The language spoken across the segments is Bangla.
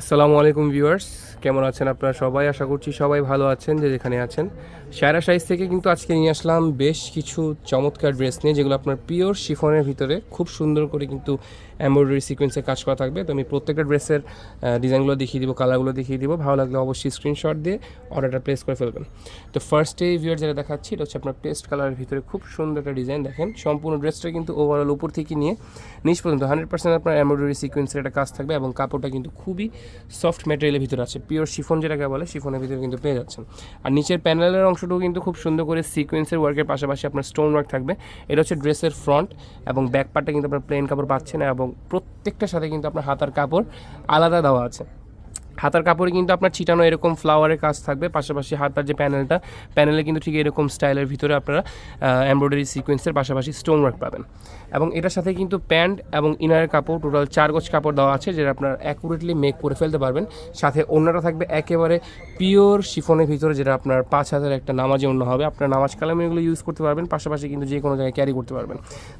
আসসালামু আলাইকুম ভিউয়ার্স, কেমন আছেন আপনারা সবাই? আশা করছি সবাই ভালো আছেন, যে যেখানে আছেন। সায়রা সাইজ থেকে কিন্তু আজকে নিয়ে আসলাম বেশ কিছু চমৎকার ড্রেস নিয়ে, যেগুলো আপনার পিওর শিফনের ভিতরে খুব সুন্দর করে কিন্তু এমব্রয়ডারি সিকোয়েন্সে কাজ করা থাকবে। তো আমি প্রত্যেকটা ড্রেসের ডিজাইনগুলো দেখিয়ে দিব কালারগুলো দেখিয়ে দিব। ভালো লাগলে অবশ্যই স্ক্রিনশট দিয়ে অর্ডারটা প্লেস করে ফেলবেন। তো ফার্স্টে ভিউয়ার যেটা দেখাচ্ছি, এটা হচ্ছে আপনার পেস্ট কালারের ভিতরে খুব সুন্দর একটা ডিজাইন দেখেন। সম্পূর্ণ ড্রেসটা কিন্তু ওভারঅল উপর থেকে নিয়ে, নিচ পর্যন্ত হান্ড্রেড পার্সেন্ট আপনার এমব্রয়ডারি সিকোয়েন্সের একটা কাজ থাকবে এবং কাপড়টা কিন্তু খুবই সফট ম্যাটেরিয়ালের ভিতরে আছে। পিওর শিফন যেটাকে বলে শিফনের ভিতরে কিন্তু পেয়ে যাচ্ছেন। আর নিচের প্যানেলের অংশটুকু কিন্তু খুব সুন্দর করে সিকোয়েন্সের ওয়ার্কের পাশাপাশি আপনার স্টোন ওয়ার্ক থাকবে। এটা হচ্ছে ড্রেসের ফ্রন্ট এবং ব্যাক পার্টটা কিন্তু আপনার প্লেন কাপড় পাচ্ছেন এবং প্রত্যেকটার সাথে কিন্তু আপনার হাতার কাপড় আলাদা দেওয়া আছে। হাতার কাপড়ে কিন্তু আপনার ছিটানো এরকম ফ্লাওয়ারের কাজ থাকবে, পাশাপাশি হাতার যে প্যানেলটা প্যানেলে কিন্তু ঠিক এরকম স্টাইলের ভিতরে আপনারা এমব্রয়ডারি সিকোয়েন্সের পাশাপাশি স্টোন ওয়ার্ক পাবেন। এবং এটার সাথে কিন্তু প্যান্ট এবং ইনারের কাপড় টোটাল চার গোছ কাপড় দেওয়া আছে, যেটা আপনার অ্যাকুরেটলি মেক করে ফেলতে পারবেন। সাথে অন্যটা থাকবে একেবারে পিওর শিফনের ভিতরে, যেটা আপনার পাঁচ হাজার একটা নামাজে অন্য হবে। আপনার নামাজ কালামে এগুলো ইউজ করতে পারবেন, পাশাপাশি কিন্তু যে কোনো জায়গায় ক্যারি করতে পারবেন।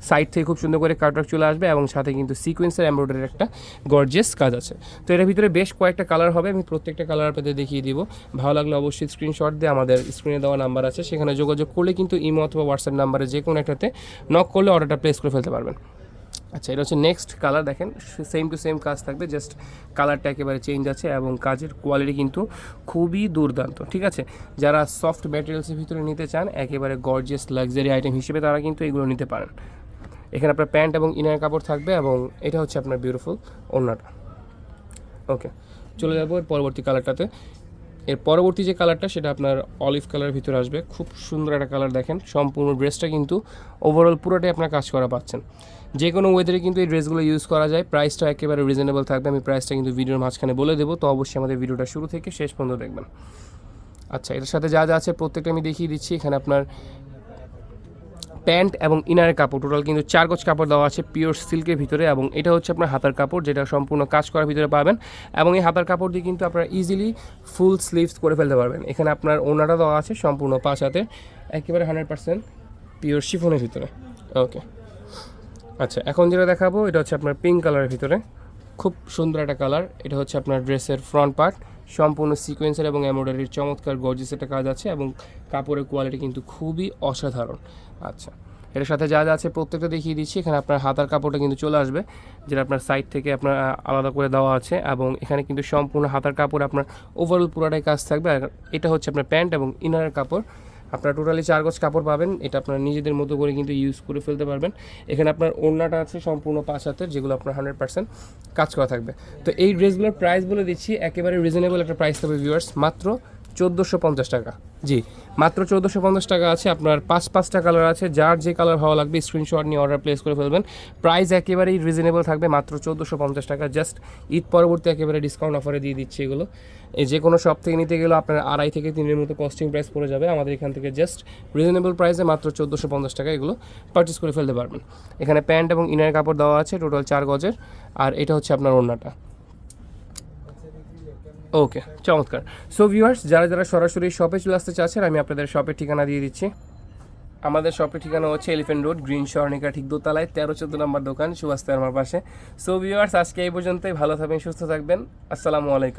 সাইড থেকে খুব সুন্দর করে কাটওয়ার্ক চলে আসবে এবং সাথে কিন্তু সিকোয়েন্সের এমব্রয়ডারির একটা গর্জেস কাজ আছে। তো এটার ভিতরে বেশ কয়েকটা কালার হবে, আমি প্রত্যেকটা কালার আপনাদের দেখিয়ে দিব। ভালো লাগলে অবশ্যই স্ক্রিনশট দিয়ে আমাদের স্ক্রিনে দেওয়া নাম্বার আছে, সেখানে যোগাযোগ করলে কিন্তু ইমো অথবা হোয়াটসঅ্যাপ নাম্বারে যে কোনো একটাতে নক করলে অর্ডারটা প্লেস করে ফেলতে পারবেন। আচ্ছা এটা হচ্ছে নেক্সট কালার দেখেন সেম টু সেম কাজ থাকবে জাস্ট কালারটা একেবারে চেঞ্জ আছে এবং কাজের কোয়ালিটি কিন্তু খুবই দুর্দান্ত, ঠিক আছে? যারা সফট ম্যাটেরিয়ালসের ভিতরে নিতে চান, একেবারে গর্জিয়াস লাক্সারি আইটেম হিসেবে তারা কিন্তু এগুলো নিতে পারেন। এখানে আপনার প্যান্ট এবং ইনার কাপড় থাকবে এবং এটা হচ্ছে আপনার বিউটিফুল ওড়নাটা। ওকে চলে যাব এর পরবর্তী কালারটাতে এর পরবর্তী যে কালারটা সেটা আপনার অলিভ কালারের ভিতরে আসবে। খুব সুন্দর একটা কালার দেখেন, সম্পূর্ণ ড্রেসটা কিন্তু ওভারঅল পুরোটাই আপনার কাজ করা পাচ্ছেন। যে কোনো ওয়েদারে কিন্তু এই ড্রেসগুলো ইউজ করা যায়। প্রাইসটা একেবারে রিজনেবল থাকবে। আমি প্রাইসটা কিন্তু ভিডিওর মাঝখানে বলে দেবো। তো অবশ্যই আমাদের ভিডিওটা শুরু থেকে শেষ পর্যন্ত দেখবেন। আচ্ছা এটার সাথে যা যা আছে প্রত্যেকটা আমি দেখিয়ে দিচ্ছি। এখানে আপনার প্যান্ট এবং ইনারের কাপড়। টোটাল কিন্তু চার গজ কাপড় দেওয়া আছে পিওর সিল্কের ভিতরে এবং এটা হচ্ছে আপনার হাতার কাপড় যেটা সম্পূর্ণ কাজ করার ভিতরে পাবেন। এবং এই হাতার কাপড় দিয়ে কিন্তু আপনারা ইজিলি ফুল স্লিভস করে ফেলতে পারবেন। এখানে আপনার ওনাটা দেওয়া আছে সম্পূর্ণ পাঁচ হাতে একেবারে হান্ড্রেড পার্সেন্ট পিওর শিফনের ভিতরে। ওকে আচ্ছা এখন যেটা দেখাবো, এটা হচ্ছে আপনার পিঙ্ক কালারের ভিতরে। খুব সুন্দর একটা কালার এটা হচ্ছে আপনার ড্রেসের ফ্রন্ট পার্ট সম্পূর্ণ সিকোয়েন্সের এবং এমব্রয়ডারির চমৎকার গর্জিস একটা কাজ আছে এবং কাপড়ের কোয়ালিটি কিন্তু খুবই অসাধারণ। আচ্ছা এটার সাথে যা যা আছে প্রত্যেকটা দেখিয়ে দিচ্ছি। এখানে আপনার হাতার কাপড়টা কিন্তু চলে আসবে, যেটা আপনার সাইড থেকে আপনার আলাদা করে দেওয়া আছে এবং এখানে কিন্তু সম্পূর্ণ হাতার কাপড় আপনার ওভারঅল পুরাটাই কাজ থাকবে। আর এটা হচ্ছে আপনার প্যান্ট এবং ইনারের কাপড়। আপনার টোটালি চার গজ কাপড় পাবেন, এটা আপনারা নিজেদের মতো করে কিন্তু ইউজ করে ফেলতে পারবেন। এখানে আপনার ওড়নাটা আছে সম্পূর্ণ পাঁচ হাতের, যেগুলো আপনার হান্ড্রেড পার্সেন্ট কাজ করা থাকবে। তো এই ড্রেসগুলোর প্রাইস বলে দিচ্ছি, একেবারে রিজনেবল একটা প্রাইস থাকবে ভিউয়ার্স মাত্র চোদ্দোশো পঞ্চাশ টাকা। জি, মাত্র চোদ্দোশো পঞ্চাশ টাকা আছে। আপনার পাঁচ, পাঁচটা কালার আছে। যার যে কালার ভালো লাগবে স্ক্রিনশট নিয়ে অর্ডার প্লেস করে ফেলবেন। প্রাইস একেবারেই রিজনেবল থাকবে, মাত্র চোদ্দোশো পঞ্চাশ টাকা। জাস্ট ঈদ পরবর্তী একেবারে ডিসকাউন্ট অফারে দিয়ে দিচ্ছি এগুলো। যে কোনো শপ থেকে নিতে গেলে আপনার আড়াই থেকে তিনের মতো কস্টিং প্রাইস পড়ে যাবে। আমাদের এখান থেকে জাস্ট রিজনেবল প্রাইসে মাত্র চোদ্দোশো পঞ্চাশ টাকা এগুলো পারচেস করে ফেলতে পারবেন। এখানে প্যান্ট এবং ইনার কাপড় দেওয়া আছে টোটাল চার গজের। আর এটা হচ্ছে আপনার ওড়নাটা। ওকে চমৎকার। সো ভিউয়ার্স যারা যারা সরাসরি শপে চলে আসতে চাচ্ছেন, আমি আপনাদের শপের ঠিকানা দিয়ে দিচ্ছি। আমাদের শপের ঠিকানা হচ্ছে এলিফেন্ট রোড গ্রিন স্বর্ণিকা ঠিক দোতলায়, তেরো চোদ্দ নম্বর দোকান, সুভাষ আমার পাশে। সো ভিউয়ার্স আজকে এই পর্যন্তই। ভালো থাকবেন, সুস্থ থাকবেন। আসসালামু আলাইকুম।